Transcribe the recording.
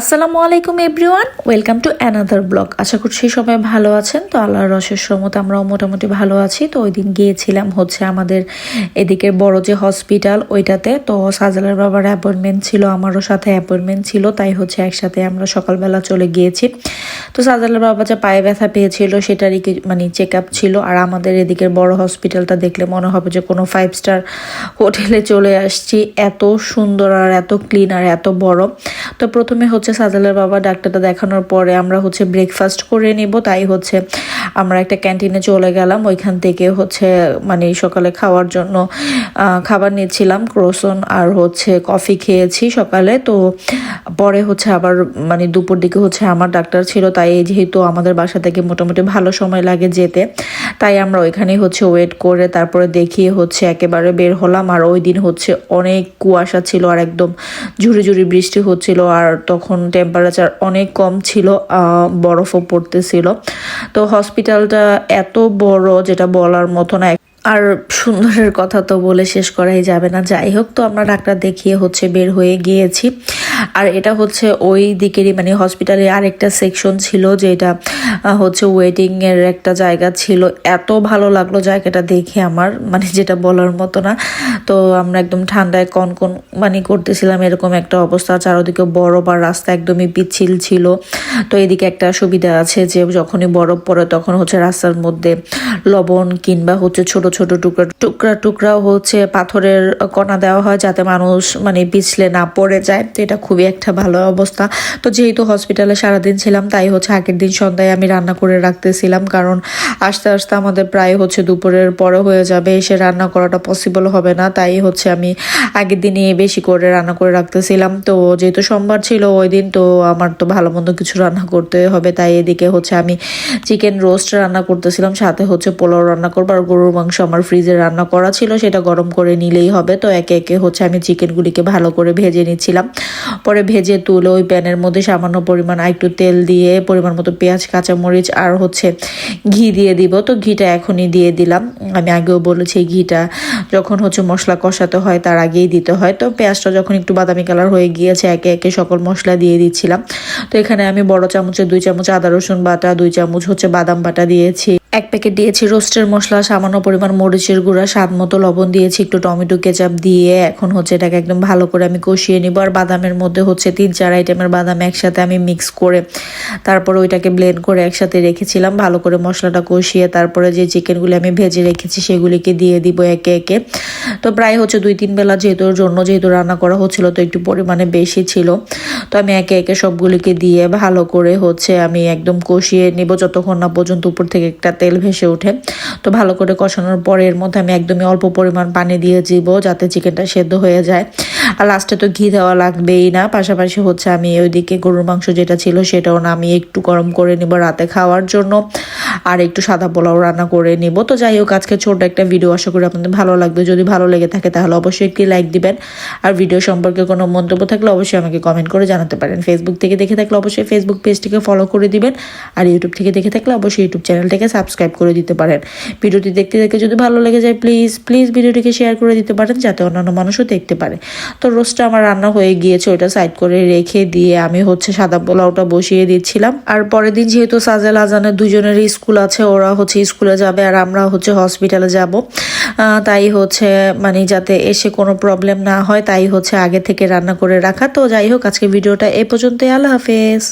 আসসালামু আলাইকুম, everyone. Welcome to another blog. আশা করছি সবাই ভালো আছেন। তো আল্লাহর রসের সমত আমরাও মোটামুটি ভালো আছি। তো ওই দিন গিয়েছিলাম হচ্ছে আমাদের এদিকের বড় যে হসপিটাল, ওইটাতে। তো সাজালার বাবার অ্যাপয়েন্টমেন্ট ছিল, আমারও সাথে অ্যাপয়েন্টমেন্ট ছিল। তাই হচ্ছে একসাথে আমরা সকালবেলা চলে গিয়েছি। তো সাজালার বাবা যে পায়ে ব্যথা পেয়েছিল, সেটারই মানে চেক আপ ছিল। আর আমাদের এদিকের বড় হসপিটালটা দেখলে মনে হবে যে কোনো ফাইভ স্টার হোটেলে চলে আসছি। এত সুন্দর আর এত ক্লিন আর এত বড়। তো প্রথমে হচ্ছে সাজালের বাবা ডাক্তারটা দেখানোর পরে আমরা হচ্ছে ব্রেকফাস্ট করে নিব। তাই হচ্ছে আমরা একটা ক্যান্টিনে চলে গেলাম। ওইখান থেকে হচ্ছে মানে সকালে খাওয়ার জন্য খাবার নিয়েছিলাম ক্রোসন আর হচ্ছে কফি খেয়েছি সকালে। তো পরে হচ্ছে আবার মানে দুপুর দিকে হচ্ছে আমার ডাক্তার ছিল। তাই যেহেতু আমাদের বাসা থেকে মোটামুটি ভালো সময় লাগে যেতে, তাই আমরা ওইখানেই হচ্ছে ওয়েট করে তারপরে দেখিয়ে হচ্ছে একেবারে বের হলাম। আর ওই দিন হচ্ছে অনেক কুয়াশা ছিল আর একদম ঝুড়ি ঝুড়ি বৃষ্টি হচ্ছিল। আর তখন টেম্পারেচার অনেক কম ছিল বরফও পড়তেছিল। তো হসপিটালটা এত বড় যেটা বলার মতো না। আর সুন্দরের কথা তো বলে শেষ করাই যাবে না। যাই হোক, তো আমরা ডাক্তার দেখিয়ে হচ্ছে বের হয়ে গিয়েছি। আর এটা হচ্ছে ওই দিকেরই মানে হসপিটালে আরেকটা সেকশন ছিল যেটা হচ্ছে ওয়েটিং এর একটা জায়গা ছিল। এত ভালো লাগল জায়গাটা দেখে আমার মানে যেটা বলার মতো না। তো আমরা একদম ঠান্ডায় কন কন মানে করতেছিলাম, এরকম একটা অবস্থা। চারোদিকে বরফ আর রাস্তা একদমই পিচ্ছিল ছিল। তো এদিকে একটা সুবিধা আছে যে যখনই বরফ পড়ে তখন হচ্ছে রাস্তার মধ্যে লবণ কিংবা হচ্ছে ছোট ছোট টুকরা টুকরা টুকরা হচ্ছে পাথরের কণা দেওয়া হয় যাতে মানুষ মানে পিছলে না পড়ে যায়। তো এটা খুবই একটা ভালো অবস্থা। তো যেহেতু হসপিটালে সারাদিন ছিলাম, তাই হচ্ছে আগের দিন সন্ধ্যায় আমি রান্না করে রাখতেছিলাম। কারণ আস্তে আস্তে আমাদের প্রায় হচ্ছে দুপুরের পরে হয়ে যাবে, এসে রান্না করাটা পসিবল হবে না। তাই হচ্ছে আমি আগের দিনই বেশি করে রান্না করে রাখতেছিলাম। তো যেহেতু সোমবার ছিল ওই দিন, তো আমার তো ভালো মন্দ কিছু রান্না করতে হবে। তাই এদিকে হচ্ছে আমি চিকেন রোস্ট রান্না করতেছিলাম, সাথে হচ্ছে পোলাও রান্না করব আর গরুর মাংস আমার ফ্রিজে রান্না করা ছিল, সেটা গরম করে নিলেই হবে। তো একে একে হচ্ছে আমি চিকেনগুলিকে ভালো করে ভেজে নিচ্ছিলাম। পরে ভেজে তুলে ওই প্যানের মধ্যে সামান্য পরিমাণ একটু তেল দিয়ে, পরিমাণ মতো পেঁয়াজ, কাঁচামরিচ আর হচ্ছে ঘি দিয়ে দিব। তো ঘিটা এখনই দিয়ে দিলাম। আমি আগেও বলেছি ঘিটা যখন হচ্ছে মশলা কষাতে হয় তার আগেই দিতে হয়। তো পেঁয়াজটা যখন একটু বাদামি কালার হয়ে গিয়েছে, একে একে সকল মশলা দিয়ে দিচ্ছিলাম। তো এখানে আমি বড় চামচে দুই চামচ আদা রসুন বাটা, দুই চামচ হচ্ছে বাদাম বাটা দিয়েছি। এক প্যাকেট দিয়েছি রোস্টের মশলা, সামান্য পরিমাণ মরিচের গুঁড়া, স্বাদ মতো লবণ দিয়েছি, একটু টমেটো কেচাপ দিয়ে। এখন হচ্ছে এটাকে একদম ভালো করে আমি কষিয়ে নিব। আর বাদামের মধ্যে হচ্ছে তিন চার আইটেমের বাদাম একসাথে আমি মিক্স করে তারপরে ওইটাকে ব্লেন্ড করে একসাথে রেখেছিলাম। ভালো করে মশলাটা কষিয়ে তারপরে যে চিকেনগুলি আমি ভেজে রেখেছি, সেগুলিকে দিয়ে দিব একে একে। তো প্রায় হচ্ছে দুই তিন বেলা যেহেতু জন্য যেহেতু রান্না করা হচ্ছিল, তো একটু পরিমাণে বেশি ছিল। তো আমি একে একে সবগুলিকে দিয়ে ভালো করে হচ্ছে আমি একদম কষিয়ে নিব। যতক্ষণ না পর্যন্ত উপর থেকে একটা তেল ভেসে ওঠে। তো ভালো করে কষানোর পরে এর মধ্যে আমি একদমই অল্প পরিমাণ পানি দিয়ে দিব যাতে চিকেনটা সেদ্ধ হয়ে যায়। আর লাস্টে তো ঘি দেওয়া লাগবেই না। পাশাপাশি হচ্ছে আমি ওইদিকে গরুর মাংস যেটা ছিল সেটাও না আমি একটু গরম করে নিব রাতে খাওয়ার জন্য। আর একটু সাদা পোলাও রান্না করে নিব। তো যাই হোক, আজকে ছোট একটা ভিডিও আশা করি আপনাদের ভালো লাগবে। যদি ভালো লেগে থাকে তাহলে অবশ্যই একটি লাইক দিবেন। আর ভিডিও সম্পর্কে কোনো মন্তব্য থাকলে অবশ্যই আমাকে কমেন্ট করে জানাতে পারেন। ফেসবুক থেকে দেখে থাকলে অবশ্যই ফেসবুক পেজটিকে ফলো করে দিবেন। আর ইউটিউব থেকে দেখে থাকলে অবশ্যই ইউটিউব চ্যানেলটাকে সাবস্ক্রাইব করে দিতে পারেন। ভিডিওটি দেখতে দেখে যদি ভালো লেগে যায় প্লিজ প্লিজ ভিডিওটিকে শেয়ার করে দিতে পারেন, যাতে অন্যান্য মানুষও দেখতে পারে। তো রোস্টটা আমার রান্না হয়ে গিয়েছে, ওটা সাইড করে রেখে দিয়ে আমি হচ্ছে সাদা পোলাওটা বসিয়ে দিচ্ছিলাম। আর পরের দিন যেহেতু সাজেল আজানের দুজনেরই স্কুল আছে, ওরা হচ্ছে স্কুলে যাবে আর আমরা হচ্ছে হসপিটালে যাব। তাই হচ্ছে মানে যাতে এসে কোনো প্রবলেম না হয়, তাই হচ্ছে আগে থেকে রান্না করে রাখা। তো যাই হোক আজকে ভিডিওটা এ পর্যন্তই, আল্লাহ হাফেজ।